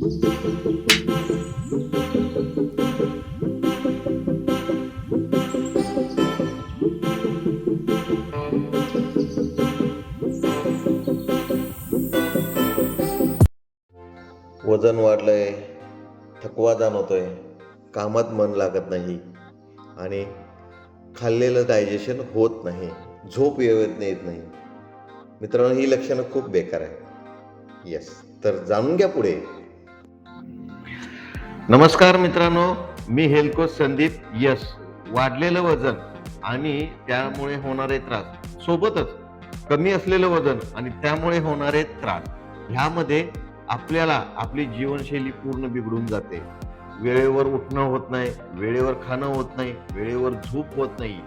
वजन वाढलंय थकवा जाणवतोय कामात मन लागत नाही आणि खाल्लेलं डायजेशन होत नाही झोप व्यवस्थित येत नाही. मित्रांनो ही लक्षणं खूप बेकार आहे येस तर जाणून घ्या पुढे. नमस्कार मित्रांनो मी हेल्को संदीप यस वाढलेलं वजन आणि त्यामुळे होणारे त्रास. सोबतच कमी असलेलं वजन आणि त्यामुळे होणारे त्रास. ह्यामध्ये आपल्याला आपली जीवनशैली पूर्ण बिघडून जाते. वेळेवर उठणं होत नाही वेळेवर खाणं होत नाही वेळेवर झोप होत नाही.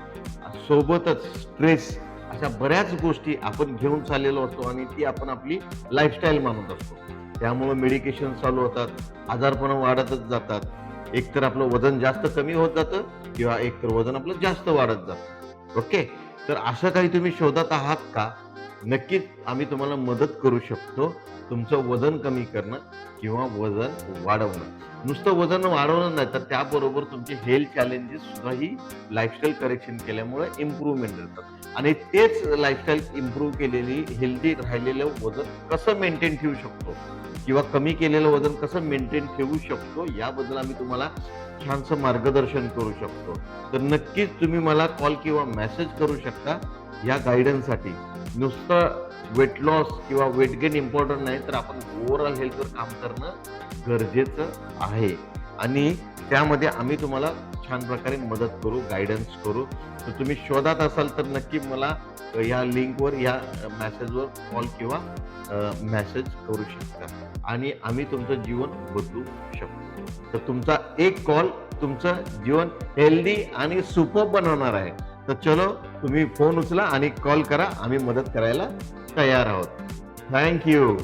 सोबतच स्ट्रेस अशा बऱ्याच गोष्टी आपण घेऊन चाललेलो असतो आणि ती आपण आपली लाईफस्टाईल मानत असतो. त्यामुळं मेडिकेशन चालू होतात आजारपणं वाढतच जातात. एकतर आपलं वजन जास्त कमी होत जातं किंवा एकतर वजन आपलं जास्त वाढत जातं. ओके तर असं काही तुम्ही शोधत आहात का? नक्कीच आम्ही तुम्हाला मदत करू शकतो. तुमचं वजन कमी करणं किंवा वजन वाढवणं. नुसतं वजन वाढवणं नाही तर त्याबरोबर तुमचे हेल्थ चॅलेंजेस सुद्धा ही लाईफस्टाईल करेक्शन केल्यामुळे इम्प्रूव्हमेंट येतात आणि तेच लाईफस्टाईल इम्प्रूव्ह केलेली हेल्दी राहिलेलं वजन कसं मेंटेन ठेवू शकतो? किंवा कमी केलेलं वजन कसं मेंटेन ठेवू शकतो? याबद्दल आम्ही तुम्हाला छानसं मार्गदर्शन करू शकतो. तर नक्कीच तुम्ही मला कॉल किंवा मेसेज करू शकता. या गायडन्ससाठी नुसतं वेट लॉस किंवा वेट गेन इम्पॉर्टंट नाही तर आपण ओव्हरऑल हेल्थवर काम करणं गरजेचं आहे. आणि त्यामध्ये आम्ही तुम्हाला छान प्रकारे मदत करू गायडन्स करू. तर तुम्ही शोधात असाल तर नक्की मला या लिंकवर या मॅसेजवर कॉल किंवा मॅसेज करू शकता. आणि आम्ही तुमचं जीवन बदलू शकतो. तर तुमचा एक कॉल तुमचं जीवन हेल्दी आणि सुपर बनवणार आहे. तर चलो तुम्ही फोन उचला आणि कॉल करा. आम्ही मदत करायला तयार आहोत. थँक्यू